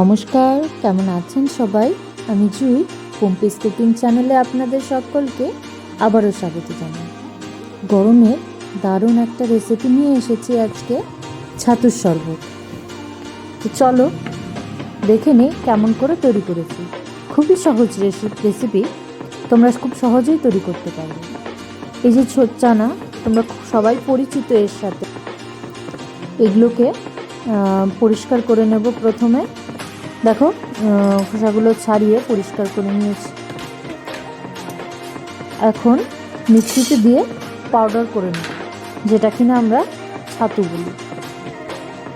নমস্কার, কেমন আছেন সবাই? আমি জুই পম্পিস কুকিং চ্যানেলে আপনাদের সকলকে আবারও স্বাগত জানাই। গরমে দারুণ একটা রেসিপি নিয়ে এসেছি আজকে, ছাতুর শরবত। তো চলো, দেখে নিই কেমন করে তৈরি করেছি। খুবই সহজ রেসিপি তোমরা খুব সহজেই তৈরি করতে পারবে। এই যে চানা, তোমরা সবাই পরিচিত এর সাথে। এগুলোকে পরিষ্কার করে নেব প্রথমে। দেখো খোসাগুলো ছাড়িয়ে পরিষ্কার করে নিয়েছি। এখন মিক্সিতে দিয়ে পাউডার করে নেব, যেটা কিনা আমরা ছাতু বলি।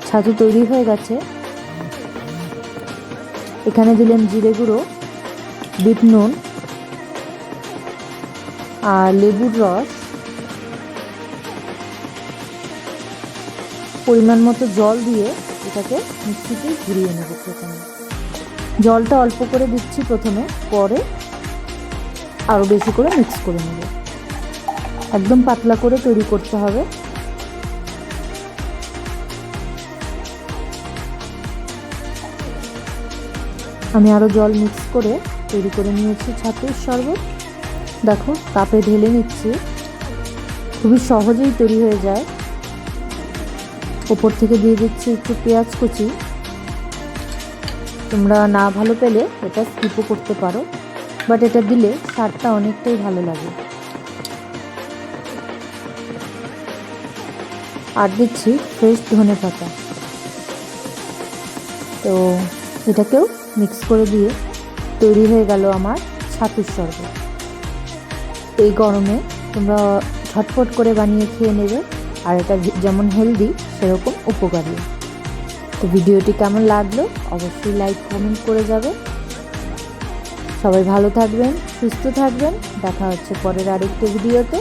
ছাতু তৈরি হয়ে গেছে। এখানে দিলেন জিরে গুঁড়ো, বিট নুন আর লেবুর রস। পরিমাণ মতো জল দিয়ে এটাকে মিক্সিতে ঘুরিয়ে নেব প্রথমে। জলটা অল্প করে দিচ্ছি প্রথমে, পরে আরও বেশি করে মিক্স করে নেব। একদম পাতলা করে তৈরি করতে হবে। আমি আরও জল মিক্স করে তৈরি করে নিয়েছি ছাতুর শরবত। দেখো কাপে ঢেলে নিচ্ছি। খুবই সহজেই তৈরি হয়ে যায়। ওপর থেকে দিয়ে দিচ্ছি একটু পেঁয়াজ কুচি। তোমরা না ভালো পেলে এটা স্কিপও করতে পারো বাট এটা দিলে স্বাদটা অনেকটাই ভালো লাগে। আর দিচ্ছি ফ্রেশ ধনে পাতা। তো এটাকেও মিক্স করে দিয়ে তৈরি হয়ে গেল আমার ছাতুর শরবত। এই গরমে তোমরা ঝটপট করে বানিয়ে খেয়ে নেবে। আর এটা যেমন হেলদি সেরকম উপকারী। তো ভিডিওটি কেমন লাগল? অবশ্যই লাইক কমেন্ট করে যাবে। সবাই ভালো থাকবেন, সুস্থ থাকবেন। দেখা হচ্ছে পরের আরেকটি ভিডিওতে।